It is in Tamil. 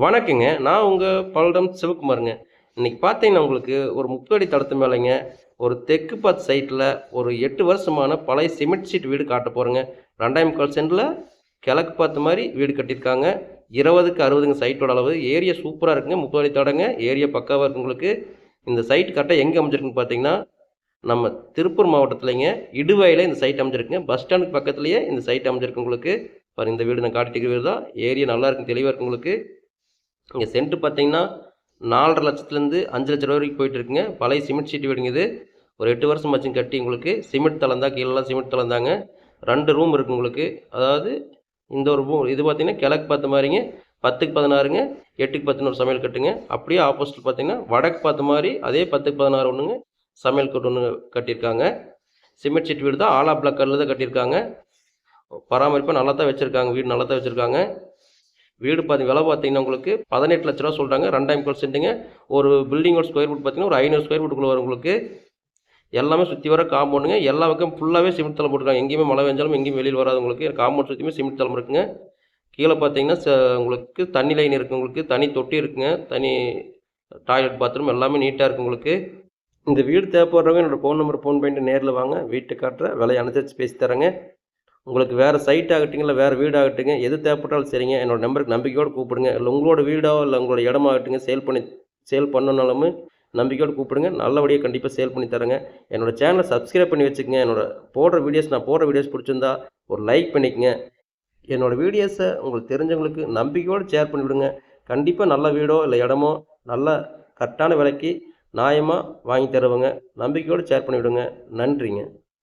வணக்கங்க. நான் உங்கள் பல்லடம் சிவகுமாருங்க. இன்னைக்கு பார்த்தீங்கன்னா உங்களுக்கு ஒரு முப்படி தளத்து மேலேங்க ஒரு தெற்கு பார்த்து சைட்டில் ஒரு எட்டு வருஷமான பழைய சிமெண்ட் சீட் வீடு காட்ட போகிறேங்க ரெண்டாயிரம் கால் சென்டில் கிழக்கு பார்த்த மாதிரி வீடு கட்டியிருக்காங்க. இருபதுக்கு அறுபதுங்க சைட்டோட அளவு. ஏரியா சூப்பராக இருக்குங்க. முப்பது அடி தடங்க. ஏரியா பக்காவாக இருக்குது உங்களுக்கு. இந்த சைட் கரெக்டாக எங்கே அமைஞ்சிருக்குன்னு பார்த்தீங்கன்னா நம்ம திருப்பூர் மாவட்டத்துலேங்க. இடுவாயில் இந்த சைட் அமைஞ்சிருக்குங்க. பஸ் ஸ்டாண்டுக்கு பக்கத்துலேயே இந்த சைட் அமைஞ்சிருக்கு உங்களுக்கு. பாருங்கள் இந்த வீடு நான் காட்டிட்டு வீடு தான். ஏரியா நல்லா இருக்கும் தெளிவாக இருக்கு உங்களுக்கு. இங்கே சென்ட் பார்த்தீங்கன்னா நாலரை லட்சத்துலேருந்து அஞ்சு லட்ச ரூபா வரைக்கும் போயிட்டு இருக்குங்க. பழைய சிமெண்ட் சீட்டு வீடுங்குது ஒரு எட்டு வருஷம் ஆச்சும் கட்டி உங்களுக்கு. சிமெண்ட் தளம் தான் கீழெல்லாம் சிமெண்ட் தளம் தாங்க. ரெண்டு ரூம் இருக்குது உங்களுக்கு. அதாவது இந்த ஒரு ரூம் இது பார்த்தீங்கன்னா கிழக்கு பார்த்த மாதிரிங்க. பத்துக்கு பதினாறுங்க எட்டுக்கு பத்துன்னு ஒரு சமையல் கட்டுங்க. அப்படியே ஆப்போசிட் பார்த்தீங்கன்னா வடக்கு பார்த்த மாதிரி அதே பத்துக்கு பதினாறு ஒன்றுங்க சமையல் கட்டு ஒன்று கட்டியிருக்காங்க. சிமெண்ட் சீட் வீடு தான் ஆலா பிளாக் கல்லில் தான் கட்டியிருக்காங்க. பராமரிப்பாக நல்லா தான் வச்சுருக்காங்க வீடு நல்லா தான் வச்சுருக்காங்க. வீடு பார்த்தி விலை பார்த்தீங்கன்னா உங்களுக்கு பதினெட்டு லட்ச ரூபா சொல்கிறாங்க ரெண்டாயிரம் கோல் சென்ட்டுங்க ஒரு பில்டிங்கோட ஸ்கொயர் ஃபுட் பார்த்தீங்கன்னா ஒரு ஐநூறு ஸ்கொயர் ஃபுட்டுக்குள்ள வரும் உங்களுக்கு. எல்லாமே சுற்றி வர காம்பவுண்டுங்க எல்லா பக்கம் ஃபுல்லாகவே சிமெண்ட் தளம் போட்டுருக்காங்க. எங்கேயுமே மழை பெஞ்சாலும் எங்கேயும் வெளியில் வராது உங்களுக்கு. காம்பவுண்ட் சுற்றியுமே சிமெண்ட் தளம் இருக்குங்க. கீழே பார்த்தீங்கன்னா ச- உங்களுக்கு தண்ணி லைன் இருக்குது உங்களுக்கு. தனி தொட்டி இருக்குங்க. தனி டாய்லெட் பாத்ரூம் எல்லாமே நீட்டாக இருக்குது உங்களுக்கு. இந்த வீடு தேவைப்படுறவங்க என்னோடய ஃபோன் நம்பர் ஃபோன் பண்ணிட்டு நேரில் வாங்க. வீட்டை காட்டுற விலையை அனுசரித்து பேசி தரேங்க. உங்களுக்கு வேறு சைட் ஆகட்டுங்க இல்லை வேறு வீடு ஆகட்டுங்க எது தேவைப்பட்டாலும் சரிங்க. என்னோட நம்பருக்கு நம்பிக்கையோடு கூப்பிடுங்க. இல்லை உங்களோட வீடோ இல்லை உங்களோட இடமாகட்டுங்க சேல் பண்ணி சேல் பண்ணனாலுமே நம்பிக்கையோடு கூப்பிடுங்க. நல்லபடியாக கண்டிப்பாக சேல் பண்ணி தரேங்க. என்னோட சேனலை சப்ஸ்கிரைப் பண்ணி வச்சுக்கோங்க. என்னோட போடுற வீடியோஸ் நான் போடுற வீடியோஸ் பிடிச்சிருந்தா ஒரு லைக் பண்ணிக்கங்க. என்னோடய வீடியோஸை உங்களுக்கு தெரிஞ்சவங்களுக்கு நம்பிக்கையோடு ஷேர் பண்ணி விடுங்க. கண்டிப்பாக நல்ல வீடோ இல்லை இடமோ நல்ல கரெக்டான விலைக்கு நியாயமாக வாங்கி தருவங்க. நம்பிக்கையோடு ஷேர் பண்ணி விடுங்க. நன்றிங்க.